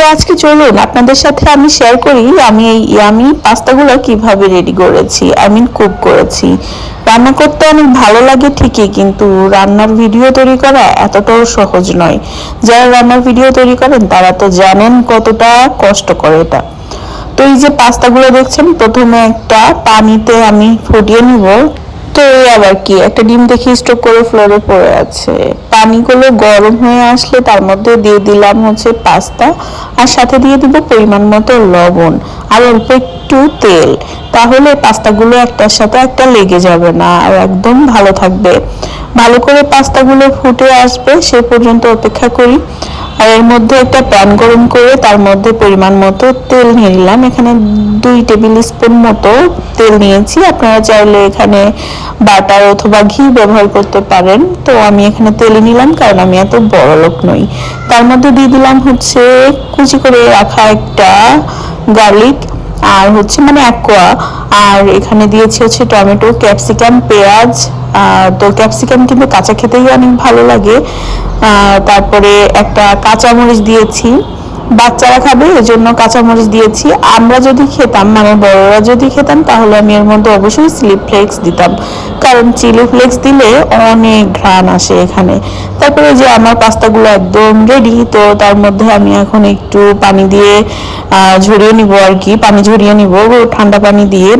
তো আজকে চলুন, আপনাদের সাথে আমি শেয়ার করি, আমি এই ইয়ামি পাস্তাগুলো কীভাবে রেডি করেছি আই মিন কুক করেছি। রান্না করতে অনেক ভালো লাগে ঠিকই, কিন্তু রান্নার ভিডিও তৈরি করা এতটাও সহজ নয়। যারা রান্নার ভিডিও তৈরি করেন, তারা তো জানেন কতটা কষ্ট করে এটা। তো এই যে পাস্তাগুলো দেখছেন, প্রথমে একটা পানিতে আমি ফুটিয়ে নিব। তো এই আবার কি? একটা ডিম দেখি স্টক করে ফ্লোরে পড়ে আছে। পানিগুলো গরম হয়ে আসলে তার মধ্যে দিয়ে দিলাম হচ্ছে পাস্তা আর সাথে দিয়ে দিব পরিমাণ মতো লবণ আর অল্প একটু তেল। তাহলে পাস্তাগুলো একটার সাথে একটা লেগে যাবে না আর একদম ভালো থাকবে। ভালো করে পাস্তাগুলো ফুটে আসবে সে পর্যন্ত অপেক্ষা করি। আর এর মধ্যে একটা প্যান গরম করে তার মধ্যে পরিমাণ মতো তেল নিয়ে নিলাম। এখানে দুই টেবিল স্পুন মতো তেল নিয়েছি। আপনারা চাইলে এখানে বাটার অথবা ঘি ব্যবহার করতে পারেন। তো আমি এখানে তেলে নিলাম কারণ আমি এত বড় লোক নই। তার মধ্যে দিয়ে দিলাম হচ্ছে কুচি করে রাখা একটা গার্লিক আর হচ্ছে মানে অ্যাকোয়া। আর এখানে দিয়েছি হচ্ছে টমেটো, ক্যাপসিকাম, পেঁয়াজ তো ক্যাপসিকাম কিন্তু কাঁচা খেতেই অনেক ভালো লাগে। তারপরে একটা কাঁচামরিচ দিয়েছি। বাচ্চারা খাবে, এজন্য কাঁচামরিচ দিয়েছি। আমরা যদি খেতাম মানে বড়রা যদি খেতাম, তাহলে আমি এর মধ্যে অবশ্যই চিলি ফ্লেক্স দিতাম। কারণ চিলি ফ্লেক্স দিলে অনেক ঘ্রাণ আসে এখানে। তারপরে যে আমার পাস্তাগুলো একদম রেডি তো তার মধ্যে আমি এখন একটু পানি দিয়ে ঝরিয়ে নিব আর কি। পানি ঝরিয়ে নিব, ঠান্ডা পানি দিয়ে।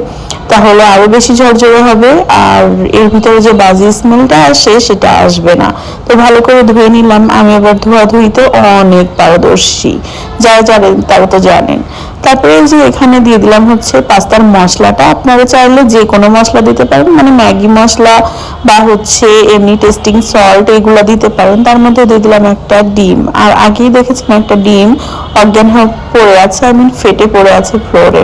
তাহলে আরও বেশি ঝরঝরে হবে, আর এর ভিতরে যে বাজি স্মেলটা আসে সেটা আসবে না। তো ভালো করে ধুয়ে নিলাম। আমি আবার ধোয়া ধুইতে অনেক পারদর্শী। যারা জানেন তারা তো জানেন। তারপরে যে এখানে দিয়ে দিলাম হচ্ছে পাস্তার মশলাটা। আপনারা চাইলে যে কোনো মশলা দিতে পারেন মানে ম্যাগি মশলা বা হচ্ছে এমনি টেস্টিং সল্ট এগুলো দিতে পারেন। তার মধ্যে দিয়ে দিলাম একটা ডিম। আর আগেই দেখেছিলাম একটা ডিম অজ্ঞান হয়ে পড়ে আছে আই মিন ফেটে পড়ে আছে ফ্লোরে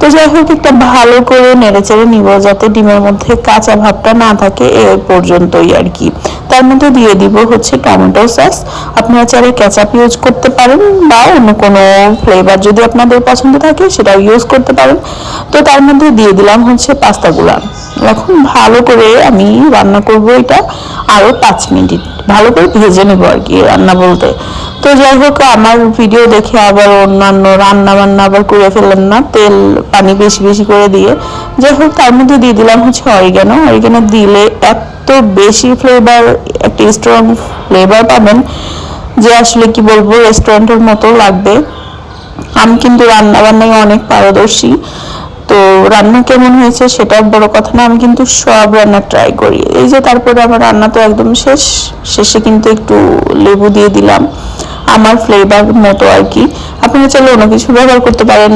তো যাই হোক একটা ভালো করে নেড়েচেড়ে নিব যাতে ডিমের মধ্যে কাঁচা ভাবটা না থাকে এ পর্যন্তই আর কি। তার মধ্যে দিয়ে দিব হচ্ছে টমেটো সস। আপনারা চাইলে কেচাপ ইউজ করতে পারেন বা অন্য কোনো ফ্লেভার যদি আপনাদের পছন্দ থাকে সেটাও ইউজ করতে পারেন। তো তার মধ্যে দিয়ে দিলাম হচ্ছে পাস্তাগুলা এখন ভালো করে আমি রান্না করব এটা আরও পাঁচ মিনিট। ভালো করে ভেজে নেব আর কি রান্না বলতে। তো যাই হোক আমার ভিডিও দেখে আবার অন্যান্য রান্না বান্না আবার করে ফেলেন না, তেল, পানি বেশি বেশি করে দিয়ে। যাই হোক তার মধ্যে দিয়ে দিলাম হচ্ছে অরিগানো অরিগানো দিলে এত বেশি ফ্লেভার একটা স্ট্রং ফ্লেভার পাবেন যে আসলে কি বলব রেস্টুরেন্টের মতো লাগবে। আমি কিন্তু রান্না বান্নায় অনেক পারদর্শী। তো রান্না কেমন হয়েছে সেটা বড় কথা না, আমি কিন্তু সব রান্না ট্রাই করি। এই যে তারপরে আমার রান্না তো একদম শেষ, শেষে কিন্তু একটু লেবু দিয়ে দিলাম। আমার ফ্লেভার মতো আর কি। আপনারা চাইলে অন্য কিছু ব্যবহার করতে পারেন।